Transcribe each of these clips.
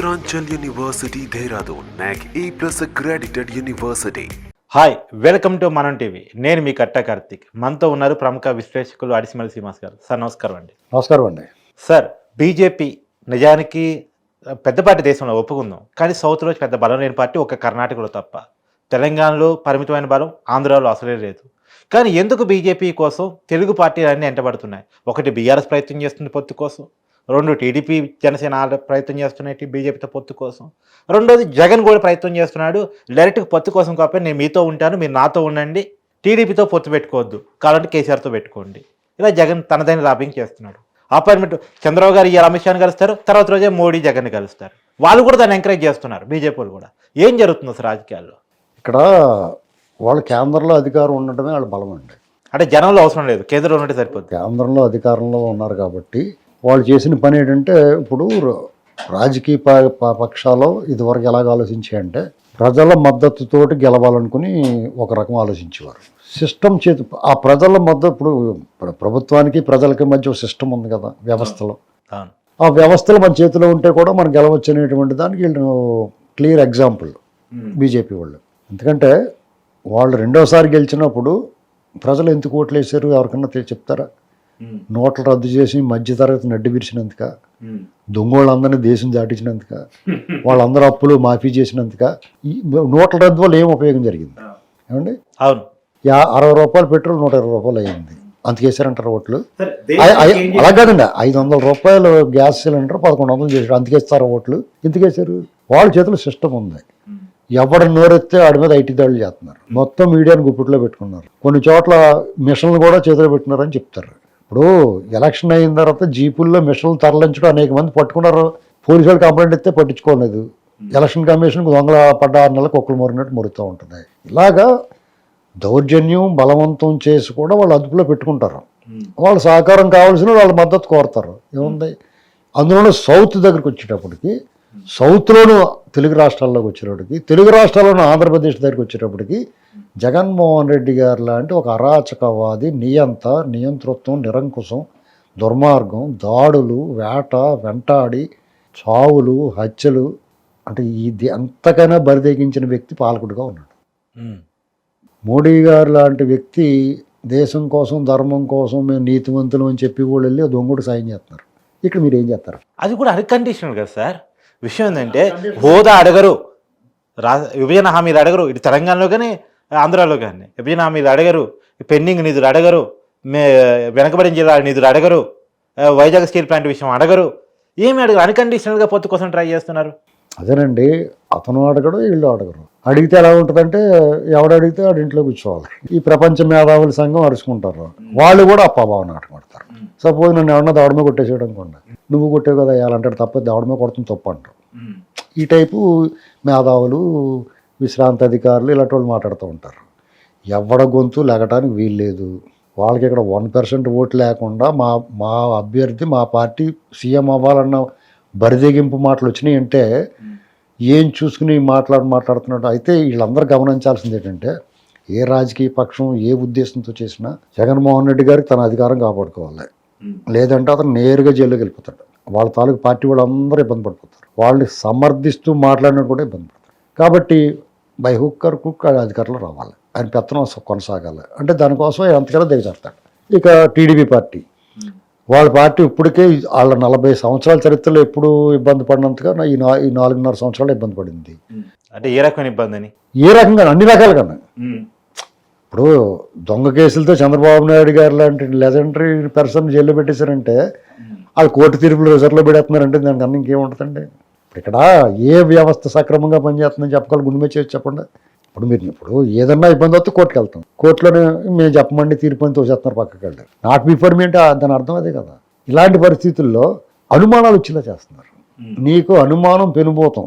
Uttaranchal University, Dehradun, NAC A plus accredited university. Hi welcome to Manam TV నేను మీ కట్ట కార్తిక్. మనతో ఉన్నారు ప్రముఖ విశ్లేషకులు అడిసిమల్ శ్రీనివాస్ గారు. సార్ నమస్కారం అండి. నమస్కారం అండి. సార్ బీజేపీ నిజానికి పెద్ద పార్టీ దేశంలో ఒప్పుకుందాం. కానీ సౌత్లో పెద్ద బలం లేని పార్టీ ఒక కర్ణాటకలో తప్ప. తెలంగాణలో పరిమితమైన బలం ఆంధ్రాలో అసలే లేదు. కానీ ఎందుకు బీజేపీ కోసం తెలుగు పార్టీలన్నీ ఎంటబడుతున్నాయి? ఒకటి బీఆర్ఎస్ ప్రయత్నం చేస్తుంది పొత్తు కోసం. రెండు టీడీపీ జనసేన ప్రయత్నం చేస్తున్నాయి బీజేపీతో పొత్తు కోసం. రెండోది జగన్ కూడా ప్రయత్నం చేస్తున్నాడు. డైరెక్ట్గా పొత్తు కోసం కాకపోతే నేను మీతో ఉంటాను మీరు నాతో ఉండండి. టీడీపీతో పొత్తు పెట్టుకోవద్దు. కావాలంటే కేసీఆర్తో పెట్టుకోండి. ఇలా జగన్ తనదైన లాబింగ్ చేస్తున్నాడు. అపాయింట్మెంట్ చంద్రబాబు గారు ఇవాళ అమిత్ షాని కలుస్తారు తర్వాత రోజే మోడీ జగన్ కలుస్తారు. వాళ్ళు కూడా దాన్ని ఎంకరేజ్ చేస్తున్నారు బీజేపీ వాళ్ళు కూడా. ఏం జరుగుతుంది అసలు రాజకీయాల్లో? ఇక్కడ వాళ్ళ కేంద్రంలో అధికారం ఉండటమే వాళ్ళ బలం అండి అంటే జనంలో అవసరం లేదు కేంద్రంలో ఉంటే సరిపోద్ది. కేంద్రంలో అధికారంలో ఉన్నారు కాబట్టి వాళ్ళు చేసిన పని ఏంటంటే ఇప్పుడు రాజకీయ పక్షాలు ఇదివరకు ఎలాగ ఆలోచించాయంటే ప్రజల మద్దతుతోటి గెలవాలనుకుని ఒక రకం ఆలోచించేవారు. సిస్టమ్ చేతి ఆ ప్రజల మద్దతు ఇప్పుడు ప్ర- ప్రభుత్వానికి ప్రజలకి మధ్య ఒక సిస్టమ్ ఉంది కదా వ్యవస్థలో. ఆ వ్యవస్థలు మన చేతిలో ఉంటే కూడా మనం గెలవచ్చు అనేటువంటి దానికి వీళ్ళు క్లియర్ ఎగ్జాంపుల్ బీజేపీ వాళ్ళు. ఎందుకంటే వాళ్ళు రెండోసారి గెలిచినప్పుడు ప్రజలు ఎందుకు ఓట్లు వేసారు ఎవరికన్నా చెప్తారా? నోట్లు రద్దు చేసి మధ్యతరగతి నడ్డి విరిచినందుక దొంగోళ్ళందరినీ దేశం దాటించినందుక వాళ్ళందరూ అప్పులు మాఫీ చేసినందుక ఈ నోట్ల రద్దు వల్ల ఏం ఉపయోగం జరిగింది? ఏమండి? అవును. యా అరవై రూపాయలు పెట్రోల్ నూట ఇరవై రూపాయలు అయ్యింది. అంతకేసారంటారు ఓట్లు? అలా కాదండి. ఐదు వందల రూపాయలు గ్యాస్ సిలిండర్ పదకొండు వందలు చేశారు. అందుకేస్తారు ఓట్లు. ఎందుకేసారు వాళ్ళ చేతిలో సిస్టమ్ ఉంది. ఎవడు నోరెత్తే వాడి మీద ఐటీ దాడులు చేస్తున్నారు. మొత్తం మీడియాని గుప్పిట్లో పెట్టుకున్నారు. కొన్ని చోట్ల మిషన్లు కూడా చేతిలో పెట్టినారని చెప్తారు. ఇప్పుడు ఎలక్షన్ అయిన తర్వాత జీపుల్లో మిషన్లు తరలించడం అనేక మంది పట్టుకున్నారు. పోలీసు వాళ్ళు కంప్లైంట్ ఇస్తే పట్టించుకోలేదు. ఎలక్షన్ కమిషన్ దొంగల పడ్డ ఆరు నెలలకు ఒక్కలు మొరినట్టు మొరుతూ ఉంటుంది. ఇలాగా దౌర్జన్యం బలవంతం చేసి కూడా వాళ్ళు అదుపులో పెట్టుకుంటారు. వాళ్ళ సహకారం కావాల్సిన వాళ్ళ మద్దతు కోరతారు. ఏముంది? అందులోనూ సౌత్ దగ్గరికి వచ్చేటప్పటికి సౌత్లోను తెలుగు రాష్ట్రాల్లోకి వచ్చేటప్పటికి తెలుగు రాష్ట్రాల్లోనూ ఆంధ్రప్రదేశ్ దగ్గరికి వచ్చేటప్పటికి జగన్మోహన్ రెడ్డి గారు లాంటి ఒక అరాచకవాది నియంత నియంతృత్వం నిరంకుశం దుర్మార్గం దాడులు వేట వెంటాడి చావులు హత్యలు అంటే ఇది అంతకైనా బరిదెగించిన వ్యక్తి పాలకుడిగా ఉన్నాడు. మోడీ గారు లాంటి వ్యక్తి దేశం కోసం ధర్మం కోసం మేము నీతివంతులు అని చెప్పి వాళ్ళు వెళ్ళి దొంగడు సాయం చేస్తున్నారు. ఇక్కడ మీరు ఏం చేస్తారు? అది కూడా అన్కండిషనల్ కదా సార్. విషయం ఏంటంటే హోదా అడగరు. రా విభజన హామీలు అడగరు. ఇటు తెలంగాణలో కానీ ఆంధ్రాలో కానీ విభజన హామీలు అడగరు. పెండింగ్ నిధులు అడగరు. మే వెనకబడిన జిల్లాల నిధులు అడగరు. వైజాగ్ స్టీల్ ప్లాంట్ విషయం అడగరు. ఏమి అడగరు. అన్కండిషనల్గా పొత్తు కోసం ట్రై చేస్తున్నారు. అదేనండి. అతను అడగడు వీళ్ళు అడగరు. అడిగితే ఎలా ఉంటుందంటే ఎవడు అడిగితే వాడి ఇంట్లో కూర్చోవాలి. ఈ ప్రపంచ మేధావుల సంఘం అరుచుకుంటారు. వాళ్ళు కూడా అప్పాభావ నాటకం ఆడతారు సపోజ్ నన్ను ఎవరన్నా దవడమే కొట్టేసేయడం అనుకోండి. నువ్వు కొట్టావు కదా వేయాలంటాడు తప్ప దవడమే కొడుతుంది తప్పు అంటారు. ఈ టైపు మేధావులు విశ్రాంతి అధికారులు ఇలాంటి వాళ్ళు మాట్లాడుతూ ఉంటారు. ఎవడ గొంతు లెగటానికి వీల్లేదు వాళ్ళకి ఇక్కడ వన్ పర్సెంట్ ఓటు లేకుండా మా మా అభ్యర్థి మా పార్టీ సీఎం అవ్వాలన్న బరిదెగింపు మాటలు వచ్చినాయి అంటే ఏం చూసుకుని మాట్లాడు మాట్లాడుతున్నాడు? అయితే వీళ్ళందరూ గమనించాల్సింది ఏంటంటే ఏ రాజకీయ పక్షం ఏ ఉద్దేశంతో చేసినా జగన్మోహన్ రెడ్డి గారికి తన అధికారం కాపాడుకోవాలి. లేదంటే అతను నేరుగా జైల్లోకి వెళ్ళిపోతాడు. వాళ్ళ తాలూకు పార్టీ వాళ్ళందరూ ఇబ్బంది పడిపోతారు. వాళ్ళని సమర్థిస్తూ మాట్లాడినట్టు కూడా ఇబ్బంది పడతారు. కాబట్టి బై హుక్కర్ కుక్ అధికారులు రావాలి. ఆయన పెత్తనం కొనసాగాలి. అంటే దానికోసం ఎంతకైనా దిగజారుతాడు ఇక టీడీపీ పార్టీ. వాళ్ళ పార్టీ ఇప్పటికే వాళ్ళ నలభై సంవత్సరాల చరిత్రలో ఎప్పుడు ఇబ్బంది పడినంతగా ఈ నా ఈ నాలుగున్నర సంవత్సరాలు ఇబ్బంది పడింది. అంటే ఏ రకమైన ఇబ్బంది అని? ఏ రకంగా అన్ని రకాలుగా ఇప్పుడు దొంగ కేసులతో చంద్రబాబు నాయుడు గారు లాంటి లెజెండరీ పర్సన్ జైల్లో పెట్టేశారంటే వాళ్ళు కోర్టు తీర్పులు రిజర్వ్లో పెడేస్తున్నారంటే దానికి అన్న ఇంకేముంటుందండి? ఇక్కడ ఏ వ్యవస్థ సక్రమంగా పనిచేస్తుందని చెప్పగల గుండె మీద చెప్పండి. ఇప్పుడు మీరు ఇప్పుడు ఏదన్నా ఇబ్బంది వస్తే కోర్టుకి వెళ్తాం. కోర్టులోనే మేము చెప్పమండి తీర్పు అని తోసేస్తున్నారు పక్కకి వెళ్ళారు నాట్ బిఫోర్ మీ అంటే దాని అర్థం అదే కదా. ఇలాంటి పరిస్థితుల్లో అనుమానాలు వచ్చేలా చేస్తున్నారు. నీకు అనుమానం పెనుభూతం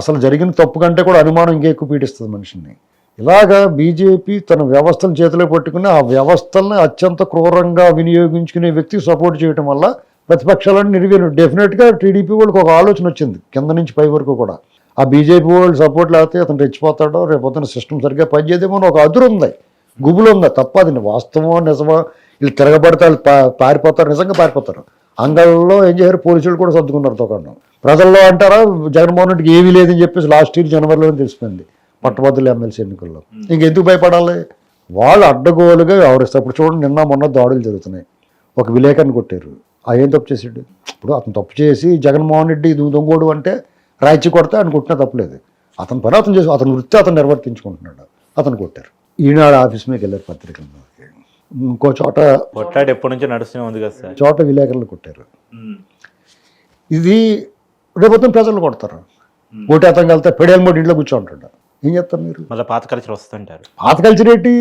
అసలు జరిగిన తప్పు కంటే కూడా అనుమానం ఇంకా ఎక్కువ పీడిస్తుంది మనిషిని. ఇలాగా బీజేపీ తన వ్యవస్థను చేతిలో పట్టుకుని ఆ వ్యవస్థలను అత్యంత క్రూరంగా వినియోగించుకునే వ్యక్తి సపోర్ట్ చేయడం వల్ల ప్రతిపక్షాలను నిర్వీర్యం. డెఫినెట్గా టీడీపీ వాళ్ళకి ఒక ఆలోచన వచ్చింది కింద నుంచి పై వరకు కూడా. ఆ బీజేపీ వాళ్ళు సపోర్ట్ లేకపోతే అతను రెచ్చిపోతాడో రేపు అతను సిస్టమ్ సరిగ్గా పనిచేదేమో అని ఒక అదురు ఉంది. గుబులు ఉందా తప్ప అది వాస్తవమో నిజమో వీళ్ళు తిరగబడితే వాళ్ళు పారిపోతారు నిజంగా పారిపోతారు. అంగళ్ళలో ఏం చేశారు? పోలీసులు కూడా సర్దుకున్నారు తోకండం ప్రజల్లో అంటారా జగన్మోహన్ రెడ్డికి ఏమీ లేదని చెప్పేసి లాస్ట్ ఇయర్ జనవరిలో తెలిసిపోయింది. పట్టభద్రుల ఎమ్మెల్సీ ఎన్నికల్లో. ఇంకెందుకు భయపడాలి? వాళ్ళు అడ్డగోలుగా వ్యవహరిస్తారు. ఇప్పుడు చూడండి నిన్న మొన్న దాడులు జరుగుతున్నాయి. ఒక విలేకరిని కొట్టారు. ఆ ఏం తప్పు చేసాడు ఇప్పుడు అతను తప్పు చేసి జగన్మోహన్ రెడ్డి ఇది దొంగోడు అంటే రాయిచ్చి కొడితే ఆయన కొట్టినా తప్పలేదు. అతని పని అతను చేసి అతని వృత్తి అతను నిర్వర్తించుకుంటున్నాడు. అతను కొట్టారు. ఈనాడు ఆఫీస్ మీదకి వెళ్ళారు పత్రికల్లో ఇంకో చోట కొట్లాడి ఎప్పటి నుంచో నడుస్తూనే ఉంది కదా సార్. చోట విలేకరులు కొట్టారు. ఇది రేపొద్దున ప్రజలు కొడతారు. ఓటు అతను వెళ్తే పెడేల మోడి ఇంట్లో కూర్చోంటాడు. ఏం చేస్తారు మీరు? మళ్ళీ పాత కల్చర్ వస్తుంటారు. పాత కల్చర్ ఏంటి?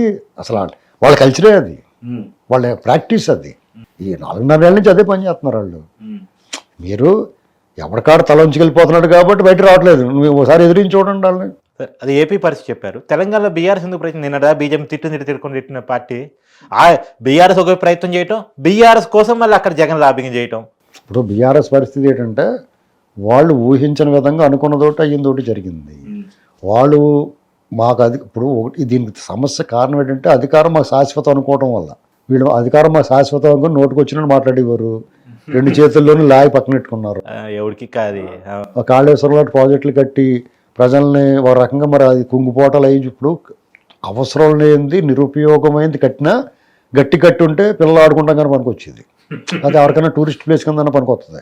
అసలు వాళ్ళ కల్చరే అది. వాళ్ళ ప్రాక్టీస్ అది. ఈ నాలుగున్నర ఏళ్ళ నుంచి అదే పని చేస్తున్నారు వాళ్ళు. మీరు ఎవరికాడ తల ఉంచుకెళ్ళిపోతున్నాడు కాబట్టి బయట రావట్లేదు. నువ్వు ఒకసారి ఎదిరించి చూడండి వాళ్ళని. అది ఏపీ పరిస్థితి చెప్పారు. తెలంగాణలో బీఆర్ఎస్ ఎందుకు ప్రయత్నం నిన్నడా బీజేపీ తిట్టు తిట్టు తిట్టుకొని తిట్టిన పార్టీ. ఆ బీఆర్ఎస్ ఒక ప్రయత్నం చేయటం బీఆర్ఎస్ కోసం మళ్ళీ అక్కడ జగన్ లాబింగ్ చేయటం. ఇప్పుడు బీఆర్ఎస్ పరిస్థితి ఏంటంటే వాళ్ళు ఊహించిన విధంగా అనుకున్నదోటి అయ్యిందోటి జరిగింది. వాళ్ళు మాకు అది ఇప్పుడు ఒకటి దీనికి సమస్య కారణం ఏంటంటే అధికారం మాకు శాశ్వతం అనుకోవటం వల్ల. వీళ్ళు అధికారం మాకు శాశ్వతం అనుకుని నోటుకు వచ్చినట్టు మాట్లాడేవారు. రెండు చేతుల్లోనూ లాగి పక్కన పెట్టుకున్నారు. ఎవరికి కాదు. కాళేశ్వరం లాంటి ప్రాజెక్టులు కట్టి ప్రజల్ని ఒక రకంగా మరి అది కుంగిపోవటాలు అయ్యి ఇప్పుడు అవసరం లేనిది నిరుపయోగమైంది కట్టినా గట్టి కట్టి ఉంటే పిల్లలు ఆడుకుంటాం కానీ పనికి వచ్చేది అది ఎవరికైనా టూరిస్ట్ ప్లేస్ కింద పనికి వస్తుంది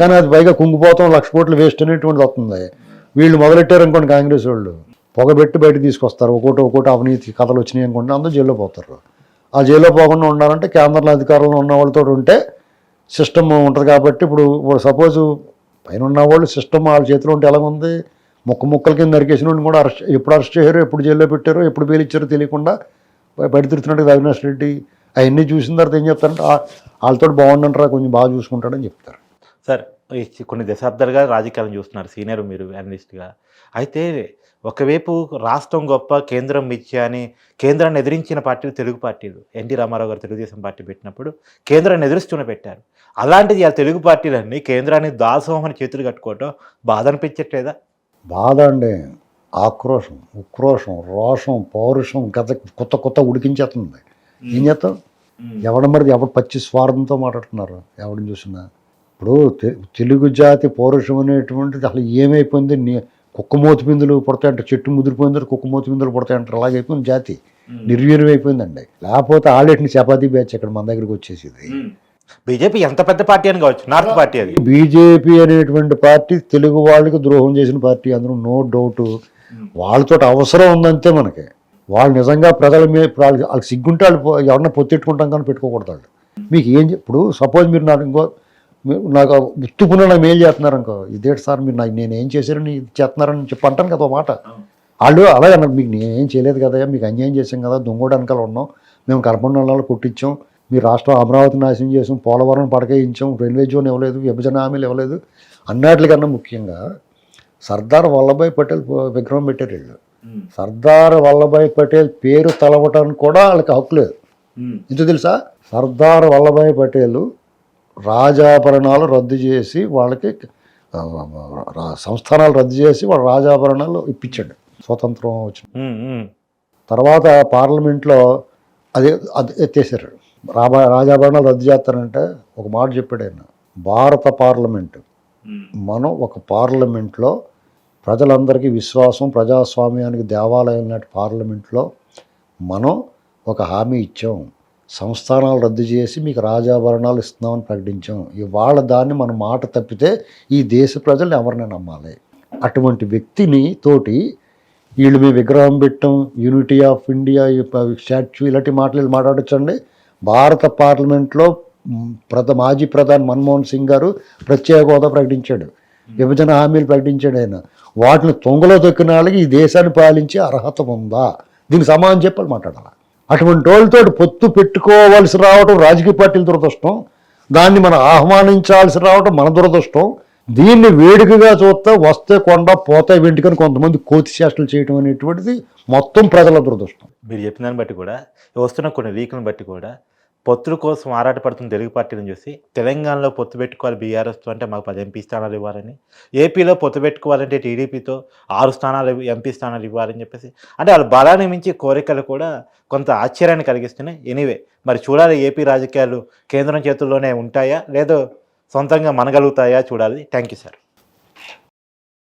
కానీ అది పైగా కుంగిపోతాం లక్ష కోట్లు వేస్ట్ అనేటువంటిది వస్తుంది. వీళ్ళు మొదలెట్టారు అనుకోండి కాంగ్రెస్ వాళ్ళు. పొగబెట్టి బయట తీసుకొస్తారు. ఒకటి ఒకటి అవినీతి కథలు వచ్చినాయి అనుకుంటే అందరూ జైల్లో పోతారు. ఆ జైల్లో పోకుండా ఉండాలంటే కేంద్రంలో అధికారంలో ఉన్న వాళ్ళతో ఉంటే సిస్టమ్ ఉంటుంది కాబట్టి ఇప్పుడు సపోజ్ పైన ఉన్న వాళ్ళు సిస్టమ్ వాళ్ళ చేతిలో ఉంటే ఎలా ఉంది ముక్క ముక్కల కింద నరికేసిన వాడిని కూడా అరెస్ట్ ఎప్పుడు అరెస్ట్ చేశారో ఎప్పుడు జైల్లో పెట్టారో ఎప్పుడు బెయిల్ ఇచ్చారో తెలియకుండా బయట తిరుగుతున్నట్టు అవినాష్ రెడ్డి. అవన్నీ చూసిన తర్వాత ఏం చెప్తారంటే వాళ్ళతో బాగుండంటారా కొంచెం బాగా చూసుకుంటాడని చెప్తారు. సరే కొన్ని దశాబ్దాలుగా రాజకీయాలను చూస్తున్నారు సీనియర్ మీరు అనలిస్ట్గా. అయితే ఒకవైపు రాష్ట్రం గొప్ప కేంద్రం మిథ్య అని కేంద్రాన్ని ఎదిరించిన పార్టీలు తెలుగు పార్టీలు ఎన్టీ రామారావు గారు తెలుగుదేశం పార్టీ పెట్టినప్పుడు కేంద్రాన్ని ఎదురుస్తూనే పెట్టారు. అలాంటిది ఆ తెలుగు పార్టీలన్నీ కేంద్రాన్ని దాసోహమని చేతులు కట్టుకోవటం బాధ అనిపించట్లేదా? బాధ అండి. ఆక్రోషం ఉక్రోషం రోషం పౌరుషం గత కొత్త కొత్త ఉడికించేస్తుంది. ఏం చేస్తాం ఎవడ మరి ఎవడు పచ్చి స్వార్థంతో మాట్లాడుతున్నారు? ఎవడిని చూసినా? ఇప్పుడు తెలుగు జాతి పౌరుషం అనేటువంటిది అసలు ఏమైపోయింది? నీ- కుక్కమూతి బిందులు పుడతాయంట చెట్టు ముదిరిపోయింది కుక్కమూతి బిందులు పుడతాయంటారు అలాగైపోయింది జాతి. నిర్వీర్యం అయిపోయిందండి లేకపోతే ఆలేటిని చపాతీ బ్యాచ్ ఇక్కడ మన దగ్గరికి వచ్చేసింది. బీజేపీ ఎంత పెద్ద పార్టీ అని కావచ్చు నార్త్ పార్టీ అది. బీజేపీ అనేటువంటి పార్టీ తెలుగు వాళ్ళకి ద్రోహం చేసిన పార్టీ అందరూ నో డౌట్. వాళ్ళతో అవసరం ఉందంతే మనకి. వాళ్ళు నిజంగా ప్రజల మీద వాళ్ళకి సిగ్గుంటే వాళ్ళు ఎవరన్నా పొత్తెట్టుకుంటాం కానీ పెట్టుకోకూడదు వాళ్ళు. మీకు ఏం ఇప్పుడు సపోజ్ మీరు నాకు ఇంకో నాకు ఉత్తుపున నాకు మెయిల్ చేస్తున్నారు అనుకో ఇదేంటి సార్ మీరు నాకు నేను ఏం చేశారని ఇది చేస్తున్నారని చెప్పి అంటాను కదా మాట. వాళ్ళు అలాగే అన్నారు మీకు నేనేం చేయలేదు కదా మీకు అన్యాయం చేసాం కదా దొంగోడు వెనకాల ఉన్నాం. మేము కర్పణ నెలలు కొట్టించాం. మీ రాష్ట్రం అమరావతి నాశనం చేసాం పోలవరం పడకేయించాం రైల్వే జోన్ ఇవ్వలేదు విభజన హామీలు ఇవ్వలేదు. అన్నిటికన్నా ముఖ్యంగా సర్దార్ వల్లభాయ్ పటేల్ విగ్రహం పెట్టారు వీళ్ళు. సర్దార్ వల్లభాయ్ పటేల్ పేరు తలవటానికి కూడా వాళ్ళకి హక్కు లేదు. ఎందుకు తెలుసా? సర్దార్ వల్లభాయ్ పటేల్ రాజాభరణాలు రద్దు చేసి వాళ్ళకి సంస్థానాలు రద్దు చేసి వాళ్ళ రాజాభరణాలు ఇప్పించాడు. స్వతంత్రం వచ్చిన. తర్వాత పార్లమెంట్లో అదే అది ఎత్తేసారు. రాబా రాజాభరణాలు రద్దు చేస్తారంటే ఒక మాట చెప్పాడు ఆయన. భారత పార్లమెంటు. మనం ఒక పార్లమెంట్లో ప్రజలందరికీ విశ్వాసం ప్రజాస్వామ్యానికి దేవాలయం లాంటి పార్లమెంట్లో మనం ఒక హామీ ఇచ్చాం. సంస్థానాలు రద్దు చేసి మీకు రాజాభరణాలు ఇస్తున్నామని ప్రకటించాం. ఇవాళ దాన్ని మన మాట తప్పితే ఈ దేశ ప్రజల్ని ఎవరిని నమ్మాలి? అటువంటి వ్యక్తిని తోటి వీళ్ళు మీ విగ్రహం పెట్టం యూనిటీ ఆఫ్ ఇండియా స్టాచ్యూ ఇలాంటి మాటలు వీళ్ళు మాట్లాడొచ్చండి. భారత పార్లమెంట్లో ప్రధ మాజీ ప్రధాని మన్మోహన్ సింగ్ గారు ప్రత్యేక హోదా ప్రకటించాడు. విభజన హామీలు ప్రకటించాడు ఆయన. వాటిని తొంగలో తొక్కిన వాళ్ళకి ఈ దేశాన్ని పాలించే అర్హత ఉందా? దీనికి సమానం చెప్పాలి మాట్లాడాలి? అటువంటి వాళ్ళతో పొత్తు పెట్టుకోవాల్సి రావడం రాజకీయ పార్టీల దురదృష్టం. దాన్ని మనం ఆహ్వానించాల్సి రావడం మన దురదృష్టం. దీన్ని వేడుకగా చూస్తే వస్తే కొండ పోతే వెంటికని కొంతమంది కోతి చేష్టలు చేయడం అనేటువంటిది మొత్తం ప్రజల దురదృష్టం. మీరు చెప్పిన దాన్ని బట్టి కూడా వస్తున్న కొన్ని లీకులను బట్టి కూడా పొత్తుల కోసం ఆరాటపడుతున్న తెలుగు పార్టీలను చూసి తెలంగాణలో పొత్తు పెట్టుకోవాలి బీఆర్ఎస్తో అంటే మాకు పది ఎంపీ స్థానాలు ఇవ్వాలని ఏపీలో పొత్తు పెట్టుకోవాలంటే టీడీపీతో ఆరు స్థానాలు ఎంపీ స్థానాలు ఇవ్వాలని చెప్పేసి అంటే వాళ్ళ బలాన్ని మించి కోరికలు కూడా కొంత ఆశ్చర్యాన్ని కలిగిస్తున్నాయి. ఎనీవే మరి చూడాలి ఏపీ రాజకీయాలు కేంద్రం చేతుల్లోనే ఉంటాయా? లేదో సొంతంగా మనగలుగుతాయా? చూడాలి. Thank you sir